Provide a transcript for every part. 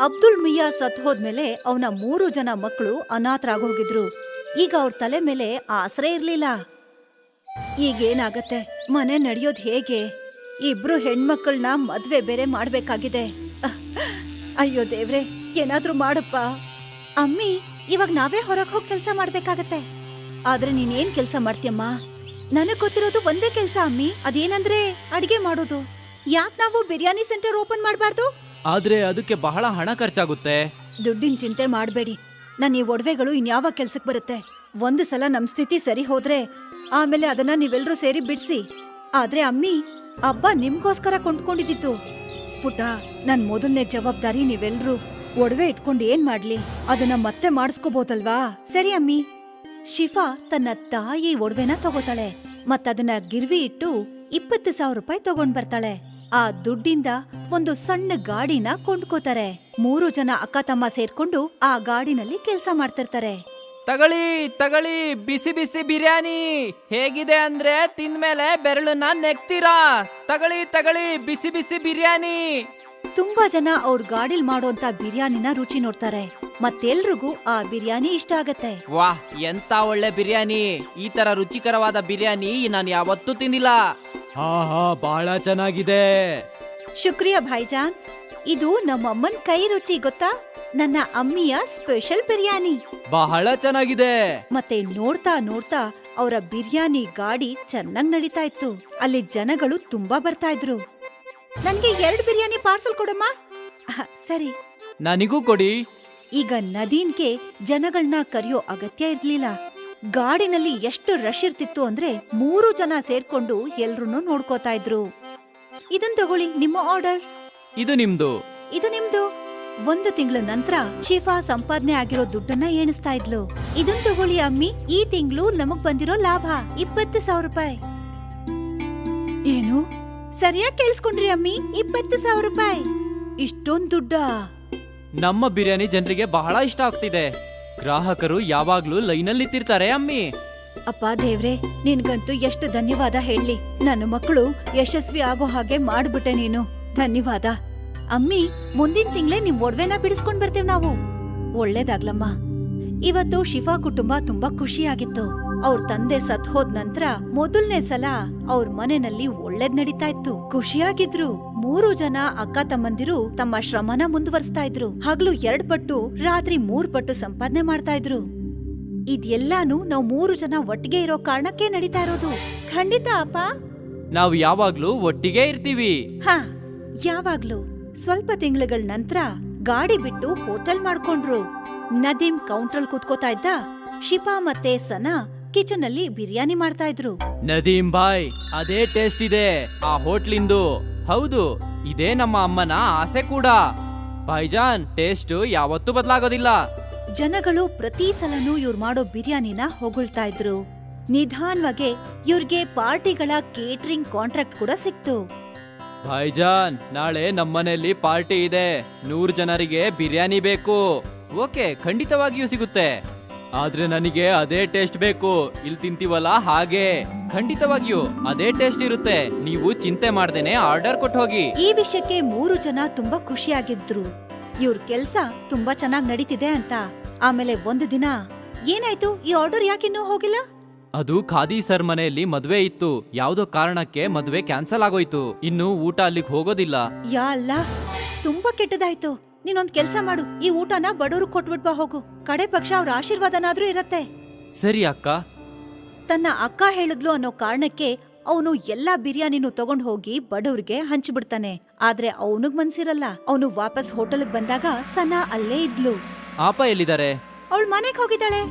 ಅಬ್ದುಲ್ ಮಿಯಾ ಸತ್ ಹೋದ್ಮೇಲೆ ಅವನ ಮೂರು ಜನ ಮಕ್ಕಳು ಅನಾಥರಾಗೋಗಿದ್ರು. ಈಗ ಅವ್ರ ತಲೆ ಮೇಲೆ ಆಸರೆ ಇರ್ಲಿಲ್ಲ. ಈಗೇನಾಗತ್ತೆ? ಮನೆ ನಡೆಯೋದ್ ಹೇಗೆ? ಇಬ್ರು ಹೆಣ್ಮಕ್ಳನ್ನ ಮದ್ವೆ ಬೇರೆ ಮಾಡ್ಬೇಕಾಗಿದೆ. ಅಯ್ಯೋ ದೇವ್ರೆ, ಏನಾದ್ರೂ ಮಾಡಪ್ಪ. ಅಮ್ಮಿ, ಇವಾಗ ನಾವೇ ಹೊರಗೆ ಹೋಗಿ ಕೆಲಸ ಮಾಡ್ಬೇಕಾಗತ್ತೆ. ಆದ್ರೆ ನೀನೇನ್ ಕೆಲಸ ಮಾಡ್ತೀಯಮ್ಮ? ನನಗ್ ಗೊತ್ತಿರೋದು ಒಂದೇ ಕೆಲಸ ಅಮ್ಮಿ. ಅದೇನಂದ್ರೆ ಅಡಿಗೆ ಮಾಡೋದು. ಯಾಕೆ ನಾವು ಬಿರಿಯಾನಿ ಸೆಂಟರ್ ಓಪನ್ ಮಾಡ್ಬಾರ್ದು? ಆದ್ರೆ ಅದಕ್ಕೆ ಬಹಳ ಹಣ ಖರ್ಚಾಗುತ್ತೆ. ದುಡ್ಡಿನ ಚಿಂತೆ ಮಾಡಬೇಡಿ. ನನ್ನ ಈ ಒಡವೆಗಳು ಇನ್ಯಾವ ಕೆಲ್ಸಕ್ಕೆ ಬರುತ್ತೆ? ಒಂದು ಸಲ ನಮ್ ಸ್ಥಿತಿ ಸರಿ ಹೋದ್ರೆ ಆಮೇಲೆ ಅದನ್ನ ನೀವೆಲ್ಲರೂ ಸೇರಿ ಬಿಡಿಸಿ. ಆದ್ರೆ ಅಮ್ಮಿ ಅಬ್ಬ ನಿಮ್ಗೋಸ್ಕರ ಕೊಂಡ್ಕೊಂಡಿದ್ದಿತ್ತು ಪುಟ ನನ್ ಮೊದಲನೇ ಜವಾಬ್ದಾರಿ ನೀವೆಲ್ರೂ ಒಡವೆ ಇಟ್ಕೊಂಡು ಏನ್ ಮಾಡ್ಲಿ? ಅದನ್ನ ಮತ್ತೆ ಮಾಡಿಸ್ಕೋಬಹುದಲ್ವಾ ಸರಿ ಅಮ್ಮಿ. ಶಿಫಾ ತನ್ನ ತಾಯಿ ಒಡವೆನ ತಗೋತಾಳೆ. ಮತ್ತದನ್ನ ಗಿರ್ವಿ ಇಟ್ಟು ಇಪ್ಪತ್ತು ಸಾವಿರ ರೂಪಾಯಿ ತಗೊಂಡ್ ಬರ್ತಾಳೆ. ಆ ದುಡ್ಡಿಂದ ಒಂದು ಸಣ್ಣ ಗಾಡಿನ ಕೊಂಡ್ಕೋತಾರೆ. ಮೂರು ಜನ ಅಕ್ಕ ತಮ್ಮ ಸೇರ್ಕೊಂಡು ಆ ಗಾಡಿನಲ್ಲಿ ಕೆಲಸ ಮಾಡ್ತಿರ್ತಾರೆ. ತಗಳಿ ತಗಳಿ ಬಿಸಿ ಬಿಸಿ ಬಿರಿಯಾನಿ. ಹೇಗಿದೆ ಅಂದ್ರೆ ತಿಂದ್ಮೇಲೆ ಬೆರಳನ್ನ ನೆಕ್ತೀರಾ ತಗಳಿ ತಗಳಿ ಬಿಸಿ ಬಿಸಿ ಬಿರಿಯಾನಿ. ತುಂಬಾ ಜನ ಅವ್ರ ಗಾಡಿಲ್ ಮಾಡುವಂತ ಬಿರಿಯಾನಿನ ರುಚಿ ನೋಡ್ತಾರೆ. ಮತ್ತೆಲ್ರಿಗೂ ಆ ಬಿರಿಯಾನಿ ಇಷ್ಟ ಆಗತ್ತೆ. ವಾಹ್ ಎಂತ ಒಳ್ಳೆ ಬಿರಿಯಾನಿ. ಈ ತರ ರುಚಿಕರವಾದ ಬಿರಿಯಾನಿ ನಾನು ಯಾವತ್ತೂ ತಿಂದಿಲ್ಲ. ಹಾ ಹಾ ಬಹಳ ಚೆನ್ನಾಗಿದೆ. ಶುಕ್ರಿಯ ಭಾಯ್ಜಾನ್. ಇದು ನಮ್ಮಮ್ಮನ್ ಕೈ ರುಚಿ ಗೊತ್ತಾ? ನನ್ನ ಅಮ್ಮಿಯ ಸ್ಪೆಷಲ್ ಬಿರಿಯಾನಿ. ಬಹಳ ಚೆನ್ನಾಗಿದೆ. ಮತ್ತೆ ನೋಡ್ತಾ ನೋಡ್ತಾ ಅವರ ಬಿರಿಯಾನಿ ಗಾಡಿ ಚೆನ್ನಾಗ್ ನಡೀತಾ ಇತ್ತು. ಅಲ್ಲಿ ಜನಗಳು ತುಂಬಾ ಬರ್ತಾ ಇದ್ರು. ನನ್ಗೆ ಎರಡ್ ಬಿರಿಯಾನಿ ಪಾರ್ಸಲ್ ಕೊಡಮ್ಮ. ಆಹಾ ಸರಿ. ನನಗೂ ಕೊಡಿ. ಈಗ ನದೀನ್ಗೆ ಜನಗಳನ್ನ ಕರೆಯೋ ಅಗತ್ಯ ಇರ್ಲಿಲ್ಲ. ಗಾಡಿನಲ್ಲಿ ಎಷ್ಟು ರಶ್ ಇರ್ತಿತ್ತು ಅಂದ್ರೆ ಮೂರು ಜನ ಸೇರ್ಕೊಂಡು ಎಲ್ರನ್ನೂ ನೋಡ್ಕೋತಾ ಇದ್ರು. ಇದನ್ ತಗೊಳ್ಳಿ ನಿಮ್ಮ ಆರ್ಡರ್ ಇದು ನಿಮ್ದು. ಇದು ನಿಮ್ದು. ಒಂದು ತಿಂಗಳ ನಂತರ ಶಿಫಾ ಸಂಪಾದನೆ ಆಗಿರೋ ದುಡ್ಡನ್ನ ಎಣಿಸ್ತಾ ಇದ್ಲು. ಇದನ್ ತಗೊಳ್ಳಿ ಅಮ್ಮಿ ಈ ತಿಂಗಳು ನಮಗ್ ಬಂದಿರೋ ಲಾಭ ಇಪ್ಪತ್ತು ಸಾವಿರ ರೂಪಾಯಿ. ಏನು? ಸರಿಯಾಗಿ ಕೇಳಿಸ್ಕೊಂಡ್ರಿ ಅಮ್ಮಿ ಇಪ್ಪತ್ತು ಸಾವಿರ ರೂಪಾಯಿ. ಇಷ್ಟೊಂದ್ ದುಡ್ಡ? ನಮ್ಮ ಬಿರಿಯಾನಿ ಜನರಿಗೆ ಬಹಳ ಇಷ್ಟ ಆಗ್ತಿದೆ. ಗ್ರಾಹಕರು ಯಾವಾಗ್ಲೂ ಲೈನಲ್ಲಿ ನಿಂತಿರ್ತಾರೆ ಅಮ್ಮಿ. ಅಪ್ಪ ದೇವ್ರೆ, ನಿನ್ಗಂತೂ ಎಷ್ಟು ಧನ್ಯವಾದ ಹೇಳಿ. ನನ್ನ ಮಕ್ಕಳು ಯಶಸ್ವಿ ಆಗೋ ಹಾಗೆ ಮಾಡ್ಬಿಟ್ಟೆ ನೀನು. ಧನ್ಯವಾದ. ಅಮ್ಮಿ, ಮುಂದಿನ ತಿಂಗಳೇ ನಿಮ್ ಒಡವೆನ ಬಿಡಿಸ್ಕೊಂಡ್ ಬರ್ತೇವ್ ನಾವು. ಒಳ್ಳೇದಾಗ್ಲಮ್ಮ. ಇವತ್ತು ಶಿಫಾ ಕುಟುಂಬ ತುಂಬಾ ಖುಷಿಯಾಗಿತ್ತು. ಅವ್ರ ತಂದೆ ಸತ್ ಹೋದ್ ನಂತರ ಮೊದಲನೇ ಸಲ ಅವ್ರ ಮನೆಯಲ್ಲಿ ಒಳ್ಳೇದ್ ನಡೀತಾ ಇತ್ತು. ಖುಷಿಯಾಗಿದ್ರು. ಮೂರು ಜನ ಅಕ್ಕ ತಮ್ಮಂದಿರು ತಮ್ಮ ಶ್ರಮನ ಮುಂದುವರಿಸ್ತಾ ಇದ್ರು. ಹಗ್ಲು ಎರಡ್ ಪಟ್ಟು ರಾತ್ರಿ ಮೂರ್ ಪಟ್ಟು ಸಂಪಾದನೆ ಮಾಡ್ತಾ ಇದ್ರು. ಇದೆಲ್ಲಾನು ನಾವು ಮೂರು ಜನ ಒಟ್ಟಿಗೆ ಇರೋ ಕಾರಣಕ್ಕೆ ನಡೀತಾ ಇರೋದು. ಖಂಡಿತ ಅಪ್ಪ. ನಾವು ಯಾವಾಗ್ಲೂ ಒಟ್ಟಿಗೆ ಇರ್ತೀವಿ. ಹ ಯಾವಾಗ್ಲೂ. ಸ್ವಲ್ಪ ತಿಂಗಳುಗಳ ನಂತರ ಗಾಡಿ ಬಿಟ್ಟು ಹೋಟೆಲ್ ಮಾಡ್ಕೊಂಡ್ರು. ನದೀಮ್ ಕೌಂಟ್ರಲ್ ಕೂತ್ಕೋತಾ ಇದ್ದ. ಶಿಪಾ ಮತ್ತೆ ಸನಾ ಕಿಚನ್ ಅಲ್ಲಿ ಬಿರಿಯಾನಿ ಮಾಡ್ತಾ ಇದ್ರು. ನದೀಮ್ ಬಾಯ್ ಅದೇ ಟೇಸ್ಟ್ ಇದೆ. ಆ ಹೋಟ್ಲಿಂದು. ಹೌದು ಇದೇ ನಮ್ಮ ಅಮ್ಮನ ಆಸೆ ಕೂಡ. ಭಾಯ್ಜಾನ್ ಟೇಸ್ಟ್ ಯಾವತ್ತೂ ಬದಲಾಗೋದಿಲ್ಲ. ಜನಗಳು ಪ್ರತಿ ಸಲನೂ ಇವ್ರು ಮಾಡೋ ಬಿರಿಯಾನಿನ ಹೊಗಳ್ತಾ ಇದ್ರು. ನಿಧಾನವಾಗಿ ಇವ್ರಿಗೆ ಪಾರ್ಟಿಗಳ ಕೇಟರಿಂಗ್ ಕಾಂಟ್ರಾಕ್ಟ್ ಕೂಡ ಸಿಕ್ತು. ಭಾಯ್ಜಾನ್ ನಾಳೆ ನಮ್ಮನೆಯಲ್ಲಿ ಪಾರ್ಟಿ ಇದೆ. ನೂರು ಜನರಿಗೆ ಬಿರಿಯಾನಿ ಬೇಕು. ಓಕೆ ಖಂಡಿತವಾಗಿಯೂ ಸಿಗುತ್ತೆ. ಆದ್ರೆ ನನಗೆ ಅದೇ ಟೇಸ್ಟ್ ಬೇಕು. ಇಲ್ಲಿ ತಿಂತೀವಲ್ಲ? ಹಾಗೆ. ಖಂಡಿತವಾಗಿಯೂ ಅದೇ ಟೇಸ್ಟ್ ಇರುತ್ತೆ. ನೀವು ಚಿಂತೆ ಮಾಡ್ದೇನೆ ಆರ್ಡರ್ ಕೊಟ್ಟು ಹೋಗಿ. ಈ ವಿಷಯಕ್ಕೆ ಮೂರು ಜನ ತುಂಬಾ ಖುಷಿಯಾಗಿದ್ರು. ಇವ್ರ ಕೆಲ್ಸ ತುಂಬಾ ಚೆನ್ನಾಗ್ ನಡೀತಿದೆ ಅಂತ. ಆಮೇಲೆ ಒಂದು ದಿನ ಏನಾಯ್ತು? ಈ ಆರ್ಡರ್ ಯಾಕಿನ್ನೂ ಹೋಗಿಲ್ಲ? ಅದು ಖಾದಿ ಸರ್ ಮನೆಯಲ್ಲಿ ಮದ್ವೆ ಇತ್ತು. ಯಾವ್ದೋ ಕಾರಣಕ್ಕೆ ಮದ್ವೆ ಕ್ಯಾನ್ಸಲ್ ಆಗೋಯ್ತು. ಇನ್ನು ಊಟ ಅಲ್ಲಿಗೆ ಹೋಗೋದಿಲ್ಲ. ಯಾ ಅಲ್ಲ ತುಂಬಾ ಕೆಟ್ಟದಾಯ್ತು. ನೀನೊಂದ್ ಕೆಲ್ಸ ಮಾಡು. ಈ ಊಟನ ಬಡವ್ರಿಗೆ ಕೊಟ್ಬಿಟ್ ಬಾ ಹೋಗು. ಕಡೆ ಪಕ್ಷ ಅವ್ರ ಆಶೀರ್ವಾದನಾದ್ರೂ ಇರತ್ತೆ. ಸರಿ ಅಕ್ಕ. ತನ್ನ ಅಕ್ಕ ಹೇಳಿದ್ಲು ಅನ್ನೋ ಕಾರಣಕ್ಕೆ ಅವನು ಎಲ್ಲಾ ಬಿರಿಯಾನಿನೂ ತಗೊಂಡ್ ಹೋಗಿ ಬಡವ್ರಿಗೆ ಹಂಚ್ಬಿಡ್ತಾನೆ. ಆದ್ರೆ ಅವನಿಗ್ ಮನ್ಸಿರಲ್ಲ. ಅವನು ವಾಪಸ್ ಹೋಟೆಲ್ಗ್ ಬಂದಾಗ ಸನಾ ಅಲ್ಲೇ ಇದ್ಲು. ಆಪ ಎಲ್ಲಿದ್ದಾರೆ? ಅವಳ ಮನೆಗ್ ಹೋಗಿದ್ದಾಳೆ.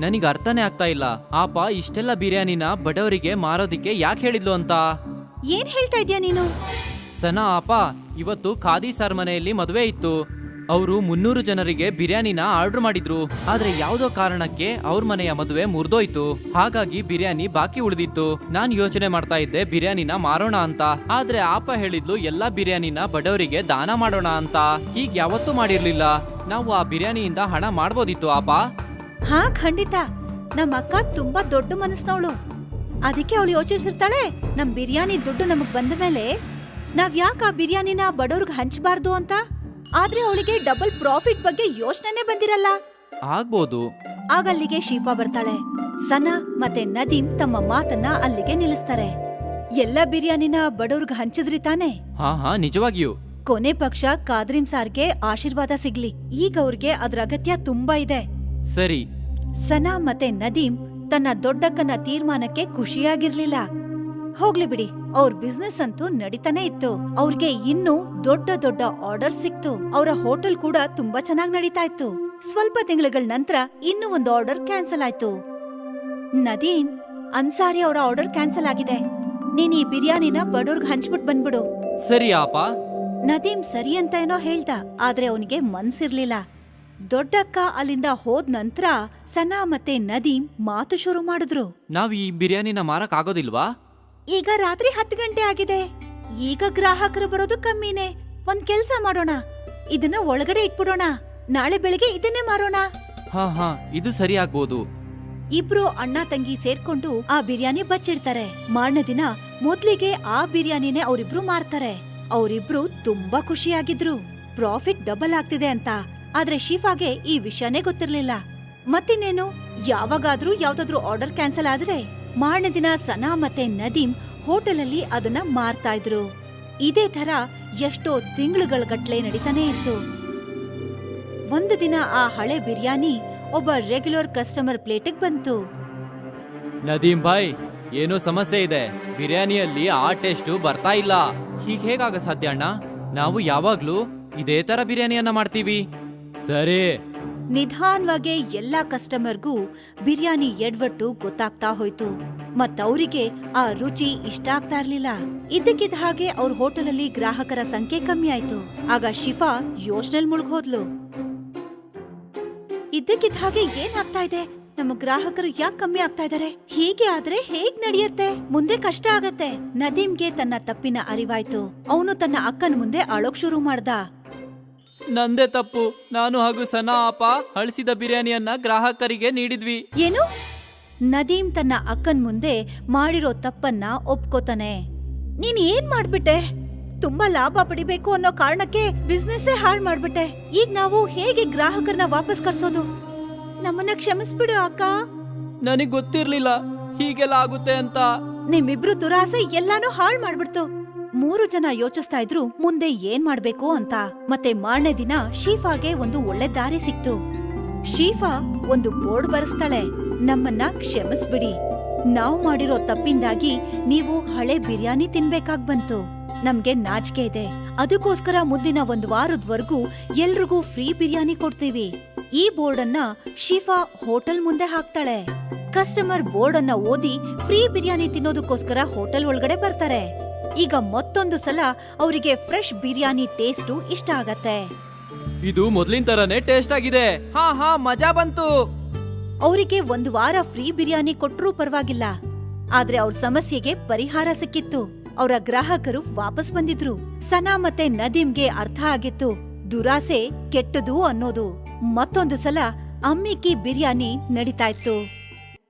ನನಗೆ ಅರ್ಥನೇ ಆಗ್ತಾ ಇಲ್ಲ. ಆಪ ಇಷ್ಟೆಲ್ಲ ಬಿರಿಯಾನಿನ ಬಡವರಿಗೆ ಮಾರೋದಿಕ್ಕೆ ಯಾಕೆ ಹೇಳಿದ್ಲು ಅಂತ? ಏನ್ ಹೇಳ್ತಾ ಇದ್ಯಾ ನೀನು? ಸನಾ ಆಪ ಇವತ್ತು ಖಾದಿ ಸರ್ ಮನೆಯಲ್ಲಿ ಮದುವೆ ಇತ್ತು. ಅವರು ಮುನ್ನೂರು ಜನರಿಗೆ ಬಿರಿಯಾನಿನ ಆರ್ಡರ್ ಮಾಡಿದ್ರು. ಆದ್ರೆ ಯಾವ್ದೋ ಕಾರಣಕ್ಕೆ ಅವ್ರ ಮನೆಯ ಮದುವೆ ಮುರಿದೋಯ್ತು. ಹಾಗಾಗಿ ಬಿರಿಯಾನಿ ಬಾಕಿ ಉಳಿದಿತ್ತು. ನಾನ್ ಯೋಚನೆ ಮಾಡ್ತಾ ಇದ್ದೆ ಬಿರಿಯಾನಿನ ಮಾರೋಣ ಅಂತ. ಆದ್ರೆ ಆಪ ಹೇಳಿದ್ಲು ಎಲ್ಲಾ ಬಿರಿಯಾನಿನ ಬಡವರಿಗೆ ದಾನ ಮಾಡೋಣ ಅಂತ. ಹೀಗ್ ಯಾವತ್ತೂ ಮಾಡಿರ್ಲಿಲ್ಲ. ನಾವು ಆ ಬಿರಿಯಾನಿಯಿಂದ ಹಣ ಮಾಡ್ಬೋದಿತ್ತು ಆಪ. ಹಾ, ಖಂಡಿತ. ನಮ್ಮ ಅಕ್ಕ ತುಂಬಾ ದೊಡ್ಡ ಮನಸ್ನವಳು. ಅದಕ್ಕೆ ಅವಳು ಯೋಚಿಸಿರ್ತಾಳೆ, ನಮ್ ಬಿರಿಯಾನಿ ದುಡ್ಡು ನಮಗ್ ಬಂದ ಮೇಲೆ ನಾವ್ ಯಾಕೆ ಆ ಬಿರಿಯಾನಿನ ಬಡವ್ರಿಗೆ ಹಂಚಬಾರ್ದು ಅಂತ? ಆದ್ರೆ ಅವಳಿಗೆ ಡಬಲ್ ಪ್ರಾಫಿಟ್ ಬಗ್ಗೆ ಯೋಚನೆ ಬಂದಿರಲ್ಲ. ಆಗ್ಬೋದು. ಆಗಲ್ಲಿಗೆ ಶೀಪಾ ಬರ್ತಾಳೆ. ಸನಾ ಮತ್ತೆ ನದೀಮ್ ತಮ್ಮ ಮಾತನ್ನ ಅಲ್ಲಿಗೆ ನಿಲ್ಲಿಸ್ತಾರೆ. ಎಲ್ಲ ಬಿರಿಯಾನಿನ ಬಡವ್ರಿಗೆ ಹಂಚಿದ್ರಿ ತಾನೆ? ಹಾ ಹಾ ನಿಜವಾಗಿಯೂ. ಕೊನೆ ಪಕ್ಷ ಕಾದ್ರಿಂ ಸಾರ್ಗೆ ಆಶೀರ್ವಾದ ಸಿಗ್ಲಿ. ಈಗ ಅವ್ರಿಗೆ ಅದ್ರ ಅಗತ್ಯ ತುಂಬಾ ಇದೆ. ಸರಿ. ಸನಾ ಮತ್ತೆ ನದೀಮ್ ತನ್ನ ದೊಡ್ಡಕ್ಕನ ತೀರ್ಮಾನಕ್ಕೆ ಖುಷಿಯಾಗಿರ್ಲಿಲ್ಲ. ಹೋಗ್ಲಿ ಬಿಡಿ. ಅವ್ರ ಬಿಸ್ನೆಸ್ ಅಂತೂ ನಡೀತಾನೆ ಇತ್ತು. ಅವ್ರಿಗೆ ಇನ್ನೂ ದೊಡ್ಡ ದೊಡ್ಡ ಆರ್ಡರ್ ಸಿಕ್ತು. ಅವರ ಹೋಟೆಲ್ ಕೂಡ ತುಂಬಾ ಚೆನ್ನಾಗಿ ನಡೀತಾ ಇತ್ತು. ಸ್ವಲ್ಪ ತಿಂಗಳ ನಂತರ ಇನ್ನೂ ಒಂದು ಆರ್ಡರ್ ಕ್ಯಾನ್ಸಲ್ ಆಯ್ತು. ನದೀನ್ ಅನ್ಸಾರಿ ಅವರ ಆರ್ಡರ್ ಕ್ಯಾನ್ಸಲ್ ಆಗಿದೆ. ನೀನ್ ಈ ಬಿರಿಯಾನಿನ ಬಡೋರ್ಗ್ ಹಂಚ್ಬಿಟ್ ಬಂದ್ಬಿಡು. ಸರಿ ಆಪ. ನದೀಮ್ ಸರಿ ಅಂತ ಏನೋ ಹೇಳ್ದ. ಆದ್ರೆ ಅವನಿಗೆ ಮನ್ಸಿರ್ಲಿಲ್ಲ. ದೊಡ್ಡಕ್ಕ ಅಲ್ಲಿಂದ ಹೋದ್ ನಂತರ ಸನಾ ಮತ್ತೆ ನದೀಮ್ ಮಾತು ಶುರು ಮಾಡಿದ್ರು. ನಾವ್ ಈ ಬಿರಿಯಾನಿನ ಮಾರಕ್ ಆಗೋದಿಲ್ವಾ? ಈಗ ರಾತ್ರಿ ಹತ್ತು ಗಂಟೆ ಆಗಿದೆ. ಈಗ ಗ್ರಾಹಕರು ಬರೋದು ಕಮ್ಮಿನೇ. ಒಂದ್ ಕೆಲ್ಸ ಮಾಡೋಣ. ಇದನ್ನ ಒಳಗಡೆ ಇಟ್ಬಿಡೋಣ. ನಾಳೆ ಬೆಳಿಗ್ಗೆ ಇದನ್ನೇ ಮಾರೋಣ. ಹಾ ಹಾ ಇದು ಸರಿ ಆಗ್ಬೋದು. ಇಬ್ರು ಅಣ್ಣ ತಂಗಿ ಸೇರ್ಕೊಂಡು ಆ ಬಿರಿಯಾನಿ ಬಚ್ಚಿಡ್ತಾರೆ. ಮಾರನೇ ದಿನ ಮೊದ್ಲಿಗೆ ಆ ಬಿರಿಯಾನಿನೇ ಅವರಿಬ್ರು ಮಾರ್ತಾರೆ. ಅವರಿಬ್ರು ತುಂಬಾ ಖುಷಿಯಾಗಿದ್ರು. ಪ್ರಾಫಿಟ್ ಡಬಲ್ ಆಗ್ತಿದೆ ಅಂತ. ಆದ್ರೆ ಶಿಫಾಗೆ ಈ ವಿಷಯನೇ ಗೊತ್ತಿರ್ಲಿಲ್ಲ. ಮತ್ತಿನ್ನೇನು? ಯಾವಾಗಾದ್ರೂ ಯಾವ್ದಾದ್ರೂ ಆರ್ಡರ್ ಕ್ಯಾನ್ಸಲ್ ಆದ್ರೆ ಮಾರನೇ ದಿನ ಸನಾ ಮತ್ತೆ ನದೀಮ್ ಹೋಟೆಲಲ್ಲಿ ಅದನ್ನ ಮಾರ್ತಾ ಇದ್ರು. ಇದೇ ತರ ಎಷ್ಟೋ ತಿಂಗಳುಗಳ ಗಟ್ಲೆ ನಡೀತಾನೆ ಇತ್ತು. ಒಂದು ದಿನ ಆ ಹಳೆ ಬಿರಿಯಾನಿ ಒಬ್ಬ ರೆಗ್ಯುಲರ್ ಕಸ್ಟಮರ್ ಪ್ಲೇಟಿಗೆ ಬಂತು. ನದೀಮ್ ಭಾಯ್, ಏನೋ ಸಮಸ್ಯೆ ಇದೆ. ಬಿರಿಯಾನಿಯಲ್ಲಿ ಆ ಟೇಸ್ಟ್ ಬರ್ತಾ ಇಲ್ಲ. ಹೀಗೆ ಹೇಗಾಗ ಸಾಧ್ಯ ಅಣ್ಣ? ನಾವು ಯಾವಾಗ್ಲೂ ಇದೇ ತರ ಬಿರಿಯಾನಿಯನ್ನ ಮಾಡ್ತೀವಿ. ಸರಿ. ನಿಧಾನ್ವಾಗೆ ಎಲ್ಲಾ ಕಸ್ಟಮರ್ಗೂ ಬಿರಿಯಾನಿ ಎಡ್ವಟ್ಟು ಗೊತ್ತಾಗ್ತಾ ಹೋಯ್ತು. ಮತ್ತವ್ರಿಗೆ ಆ ರುಚಿ ಇಷ್ಟ ಆಗ್ತಾ ಇರ್ಲಿಲ್ಲ. ಇದ್ದಕ್ಕಿದ್ದ ಹಾಗೆ ಅವ್ರ ಹೋಟೆಲಲ್ಲಿ ಗ್ರಾಹಕರ ಸಂಖ್ಯೆ ಕಮ್ಮಿ ಆಯ್ತು. ಆಗ ಶಿಫಾ ಯೋಚನೆಲ್ ಮುಳುಗೋದ್ಲು ಇದ್ದಕ್ಕಿದ್ದ ಹಾಗೆ ಏನ್ ಆಗ್ತಾ ಇದೆ? ನಮ್ಮ ಗ್ರಾಹಕರು ಯಾಕೆ ಕಮ್ಮಿ ಆಗ್ತಾ ಇದಾರೆ? ಹೀಗೆ ಆದ್ರೆ ಹೇಗ್ ನಡೆಯುತ್ತೆ? ಮುಂದೆ ಕಷ್ಟ ಆಗತ್ತೆ. ನದೀಮ್ಗೆ ತನ್ನ ತಪ್ಪಿನ ಅರಿವಾಯ್ತು. ಅವನು ತನ್ನ ಅಕ್ಕನ ಮುಂದೆ ಅಳೋಕ್ ಶುರು ಮಾಡ್ದ. ನಂದೇ ತಪ್ಪು. ನಾನು ಹಾಗೂ ಸನಾ ಅಪ ಅಳಿಸಿದ ಬಿರಿಯಾನಿಯನ್ನ ಗ್ರಾಹಕರಿಗೆ ನೀಡಿದ್ವಿ. ಏನು? ನದೀಮ್ ತನ್ನ ಅಕ್ಕನ್ ಮುಂದೆ ಮಾಡಿರೋ ತಪ್ಪನ್ನ ಒಪ್ಕೋತಾನೆ. ನೀನ್ ಏನ್ ಮಾಡ್ಬಿಟ್ಟೆ? ತುಂಬಾ ಲಾಭ ಪಡಿಬೇಕು ಅನ್ನೋ ಕಾರಣಕ್ಕೆ ಬಿಸ್ನೆಸ್ಸೇ ಹಾಳ್ ಮಾಡ್ಬಿಟ್ಟೆ. ಈಗ ನಾವು ಹೇಗೆ ಗ್ರಾಹಕರನ್ನ ವಾಪಸ್ ಕರ್ಸೋದು? ನಮ್ಮನ್ನ ಕ್ಷಮಿಸ್ಬಿಡು ಅಕ್ಕ. ನನಗ್ ಗೊತ್ತಿರ್ಲಿಲ್ಲ. ಹೀಗೆಲ್ಲ ಆಗುತ್ತೆ ಅಂತ. ನಿಮ್ಮಿಬ್ರು ದುರಾಸೆ ಎಲ್ಲಾನು ಹಾಳ್ ಮಾಡ್ಬಿಡ್ತು. ಮೂರು ಜನ ಯೋಚಿಸ್ತಾ ಇದ್ರು, ಮುಂದೆ ಏನ್ ಮಾಡ್ಬೇಕು ಅಂತ. ಮತ್ತೆ ಮಾರನೇ ದಿನ ಶೀಫಾಗೆ ಒಂದು ಒಳ್ಳೆ ದಾರಿ ಸಿಕ್ತು. ಶೀಫಾ ಒಂದು ಬೋರ್ಡ್ ಬರೆಸ್ತಾಳೆ. ನಮ್ಮನ್ನ ಕ್ಷಮಿಸ್ಬಿಡಿ. ನಾವು ಮಾಡಿರೋ ತಪ್ಪಿಂದಾಗಿ ನೀವು ಹಳೆ ಬಿರಿಯಾನಿ ತಿನ್ಬೇಕಾಗ್ ಬಂತು. ನಮ್ಗೆ ನಾಚಿಕೆ ಇದೆ. ಅದಕ್ಕೋಸ್ಕರ ಮುಂದಿನ ಒಂದು ವಾರದ್ವರ್ಗೂ ಎಲ್ರಿಗೂ ಫ್ರೀ ಬಿರಿಯಾನಿ ಕೊಡ್ತೀವಿ. ಈ ಬೋರ್ಡ್ ಅನ್ನ ಶಿಫಾ ಹೋಟೆಲ್ ಮುಂದೆ ಹಾಕ್ತಾಳೆ. ಕಸ್ಟಮರ್ ಬೋರ್ಡ್ ಅನ್ನ ಓದಿ ಫ್ರೀ ಬಿರಿಯಾನಿ ತಿನ್ನೋದಕ್ಕೋಸ್ಕರ ಹೋಟೆಲ್ ಒಳಗಡೆ ಬರ್ತಾರೆ. ಈಗ ಮತ್ತೊಂದು ಸಲ ಅವರಿಗೆ ಫ್ರೆಶ್ ಬಿರಿಯಾನಿ ಟೇಸ್ಟು ಇಷ್ಟ ಆಗತ್ತೆ. ಇದು ಮೊದಲಿನ ತರನೇ ಟೇಸ್ಟ್ ಆಗಿದೆ. ಹಾ ಹಾ ಮಜಾ ಬಂತು. ಅವರಿಗೆ ಒಂದು ವಾರ ಫ್ರೀ ಬಿರಿಯಾನಿ ಕೊಟ್ಟರೂ ಪರವಾಗಿಲ್ಲ. ಆದ್ರೆ ಅವ್ರ ಸಮಸ್ಯೆಗೆ ಪರಿಹಾರ ಸಿಕ್ಕಿತ್ತು. ಅವರ ಗ್ರಾಹಕರು ವಾಪಸ್ ಬಂದಿದ್ರು. ಸನಾ ಮತ್ತೆ ನದೀಮ್ಗೆ ಅರ್ಥ ಆಗಿತ್ತು. ದುರಾಸೆ ಕೆಟ್ಟದು ಅನ್ನೋದು. ಮತ್ತೊಂದು ಸಲ ಅಮ್ಮಿಕಿ ಬಿರಿಯಾನಿ ನಡೀತಾ ಇತ್ತು.